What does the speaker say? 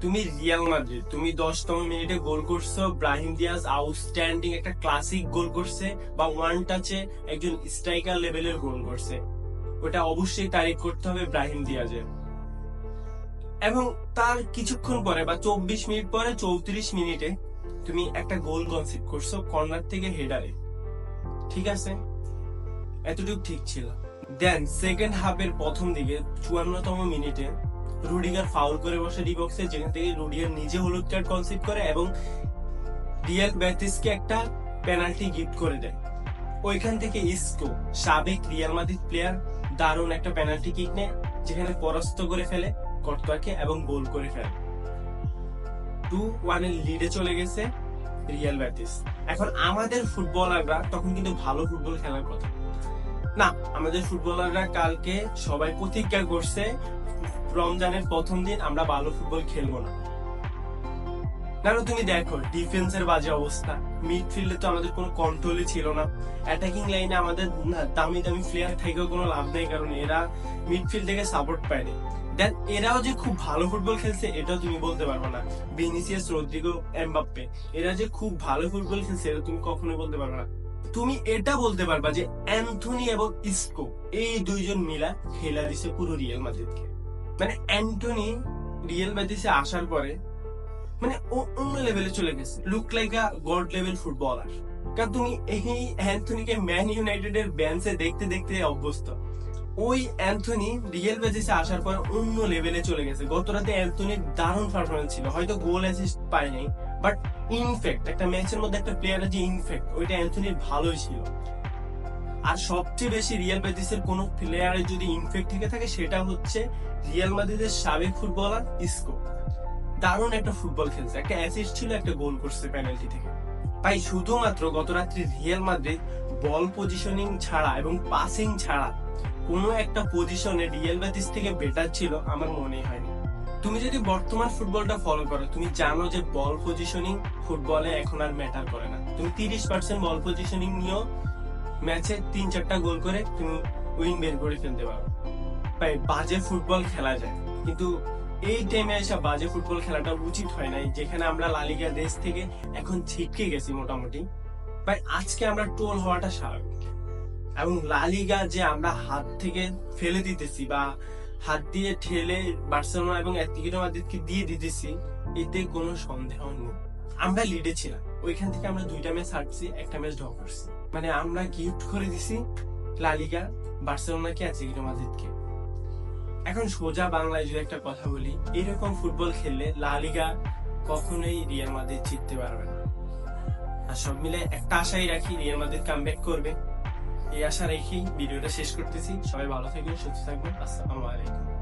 তুমি Real Madrid তুমি দশতম মিনিটে গোল করছ ব্রাহিম দিয়াজ আউটস্ট্যান্ডিং একটা ক্লাসিক গোল করছে বা ওয়ান টাচে একজন স্ট্রাইকার লেভেলের গোল করছে। ওটা অবশ্যই তারিফ করতে হবে ব্রাহিম দিয়াজের এবং তার কিছুক্ষণ পরে বা চব্বিশ মিনিট পরে, চৌত্রিশ মিনিটে তুমি একটা গোল কনসিড করছ কর্নার থেকে হেডারে ঠিক আছে? এতটুকু ঠিক ছিল। দেন সেকেন্ড হাফের প্রথম দিকে চুয়ান্নতম মিনিটে রুডিগার ফাউল করে বসে ডি বক্সে যেখান থেকে রুডিগার নিজে হলুদ কার্ড কনসিড করে এবং রিয়াল ব্যাটিসকে একটা পেনাল্টি গিফট করে দেয়। ওইখান থেকে ইসকো, সাবেক রিয়াল মাদ্রিদ প্লেয়ার দারুণ একটা পেনাল্টি কিক নেয়, যেখানে পরাস্ত করে ফেলে কর্তাকে এবং গোল করে ফেলে। টু ওয়ানের লিডে চলে গেছে রিয়াল ব্যাটিস এখন আমাদের ফুটবলাররা, তখন কিন্তু ভালো ফুটবল খেলার কথা। না, আমাদের ফুটবলাররা কালকে সবাই প্রতিজ্ঞা করছে রমজানের প্রথম দিন আমরা ভালো ফুটবল খেলব না। কারণ তুমি দেখো ডিফেন্সের বাজে অবস্থা। মিডফিল্ডে তো আমাদের কোনো কন্ট্রোলই ছিল না। অ্যাটাকিং লাইনে আমাদের দামি দামি প্লেয়ার থেকেও কোনো লাভ নেই, কারণ এরা মিডফিল্ড থেকে সাপোর্ট পায়নি দেন এরাও যে খুব ভালো ফুটবল খেলছে, এটাও তুমি বলতে পারবে না। ভিনিসিয়াস রদ্রিগো এমবাপ্পে এরা যে খুব ভালো ফুটবল খেলছে, এটা তুমি কখনোই বলতে পারবে না। তুমি এটা বলতে পারবা যে অ্যান্থনি এবং ইসকো এই দুইজন মিলা খেলা দিছে পুরো রিয়েল মাদ্রিদকে মানে অ্যান্টনি রিয়েল মাদ্রিদে আসার পরে মানে ও অন্য লেভেলে চলে গেছে। Look like a god level footballer কারণ তুমি এই অ্যান্থনিকে ম্যান ইউনাইটেড এর বেঞ্চে দেখতে দেখতে অভ্যস্ত। ওই অ্যান্থনি রিয়েল বেজিসে আসার পর অন্য লেভেলে চলে গেছে। গত রাতে অ্যান্থনির দারুণ পারফরমেন্স ছিল। হয়তো গোল অ্যাসিস্ট পায় নাই বাট ইনফেক্ট একটা ম্যাচের মধ্যে একটা প্লেয়ারের যে ইনফেক্ট ওইটা অ্যান্থনির ভালোই ছিল। আর সবচেয়ে বেশি রিয়াল বেটিসের কোন প্লেয়ারের যদি ইনফেক্ট থেকে থাকে, সেটা হচ্ছে রিয়াল মাদ্রিদের সাবেক ফুটবলার ইসকো দারুণ একটা ফুটবল খেলছে। একটা অ্যাসিস্ট ছিল, একটা গোল করছে পেনাল্টি থেকে। তাই শুধুমাত্র গত রাত্রি রিয়াল মাদ্রিদ বল পজিশনিং ছাড়া এবং পাসিং ছাড়া কোনো একটা পজিশনে রিয়েল বেটিস থেকে বেটার ছিল আমার মনে হয়নি তুমি যদি বর্তমান ফুটবলটা ফলো করো, তুমি জানো যে বল পজিশনিং ফুটবলে এখন আর ম্যাটার করে না। তুমি তিরিশ পার্সেন্ট বল পজিশনিং নিয়েও ম্যাচে তিন চারটা গোল করে তুমি উইন বের করে ফেলতে পারো। তাই বাজে ফুটবল খেলা যায়। কিন্তু এই টাইমে এসে বাজে ফুটবল খেলাটা উচিত হয় নাই, যেখানে আমরা লালিগা দেশ থেকে এখন ছিটকে গেছি মোটামুটি। ভাই, আজকে আমরা টোল হওয়াটা স্বাভাবিক। এবং লালিগা যে আমরা হাত থেকে ফেলে দিতেছি বা হাত দিয়ে ঠেলে বার্সেলোনা এবং অ্যাটলেটিকো দিয়ে দিতেছি, এতে কোনো সন্দেহ নেই। আমরা লিডে ছিলাম। ওইখান থেকে আমরা দুইটা ম্যাচ হারছি, একটা ম্যাচ ড্র করছি। মানে আমরা গিফট করে দিছি লালিগা বার্সেলোনাকে অ্যাটলেটিকো মাদ্রিদকে এখন সোজা বাংলায় যদি একটা কথা বলি, এরকম ফুটবল খেললে লালিগা কখনোই রিয়াল মাদ্রিদ জিততে পারবে না। আর সব মিলে একটা আশাই রাখি রিয়াল মাদ্রিদ কামব্যাক করবে। এই আশা রেখেই ভিডিওটা শেষ করতেছি। সবাই ভালো থাকবেন, সুস্থ থাকবেন। আসসালামু আলাইকুম।